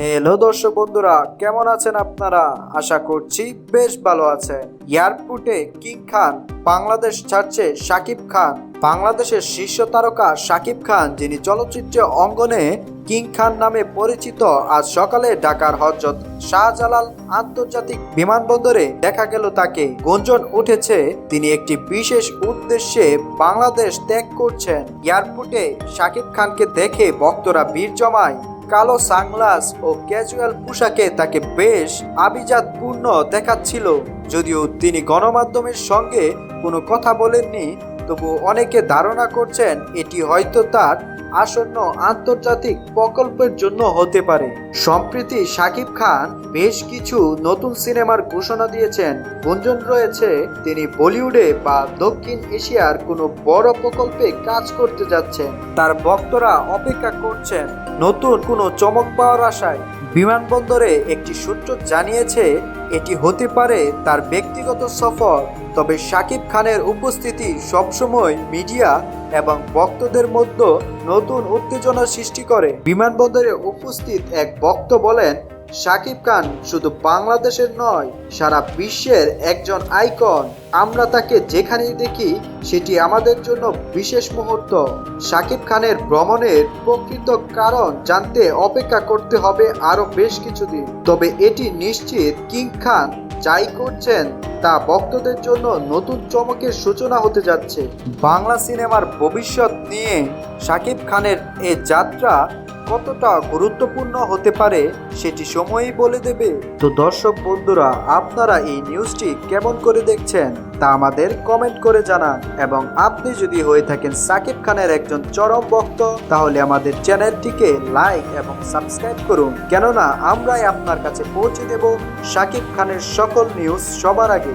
Hello দর্শক বন্ধুরা, কেমন আছেন আপনারা? আশা করছি বেশ ভালো আছেন। এয়ারপোর্টে কিং খান, বাংলাদেশ ছাড়ছে শাকিব খান। বাংলাদেশের শীর্ষ তারকা শাকিব খান, যিনি চলচ্চিত্র অঙ্গনে কিং খান নামে পরিচিত, আজ সকালে ঢাকার হজরত শাহজালাল আন্তর্জাতিক বিমানবন্দরে দেখা গেল তাকে। গুঞ্জন উঠেছে, তিনি একটি বিশেষ উদ্দেশ্যে বাংলাদেশ ত্যাগ করছেন। এয়ারপোর্টে শাকিব খানকে দেখে ভক্তরা ভিড় জমায়। কালো সানগ্লাস ও ক্যাজুয়াল পোশাকে তাকে বেশ আভিজাতপূর্ণ দেখাচ্ছিল। যদিও তিনি গণমাধ্যমের সঙ্গে কোনো কথা বলেননি তবু অনেকে ধারণা করছেন এটি হয়তো তার আসন্ন আন্তর্জাতিক প্রকল্পের জন্য হতে পারে। সম্প্রতি শাকিব খান বেশ কিছু নতুন সিনেমার ঘোষণা দিয়েছেন। গুঞ্জন রয়েছে, তিনি বলিউডে বা দক্ষিণ এশিয়ার কোনো বড় প্রকল্পে কাজ করতে যাচ্ছেন। তার ভক্তরা অপেক্ষা করছেন নতুন কোনো চমক পাওয়ার আশায় বিমানবন্দরে একটি সূত্র জানিয়েছে, এটি হতে পারে তার ব্যক্তিগত সফর, তবে শাকিব খানের উপস্থিতি সবসময় মিডিয়া এবং বক্তদের মধ্যে নতুন উত্তেজনা সৃষ্টি করে। বিমানবন্দরে উপস্থিত এক বক্ত বলেন শাকিব খান শুধু বাংলাদেশের নয়, সারা বিশ্বের একজন আইকন। আমরা তাকে যেখানেই দেখি, সেটি আমাদের জন্য বিশেষ মুহূর্ত। শাকিব খানের ভ্রমণের প্রকৃত কারণ জানতে অপেক্ষা করতে হবে আরও বেশ কিছুদিন। তবে এটি নিশ্চিত কিং খান যাই করছেন, তা ভক্তদের জন্য নতুন চমকের সূচনা হতে যাচ্ছে। বাংলা সিনেমার ভবিষ্যৎ নিয়ে শাকিব খানের এ যাত্রা কতটা গুরুত্বপূর্ণ হতে পারে সেটি সময়ই বলে দেবে। তো দর্শক বন্ধুরা, আপনারা এই নিউজটি কেমন করে দেখছেন তা আমাদের কমেন্ট করে জানান এবং আপনি যদি হয়ে থাকেন সাকিব খানের একজন চরম ভক্ত, তাহলে আমাদের চ্যানেলটিকে লাইক এবং সাবস্ক্রাইব করুন। কেননা, আমরাই আপনার কাছে পৌঁছে দেব সাকিব খানের সকল নিউজ সবার আগে।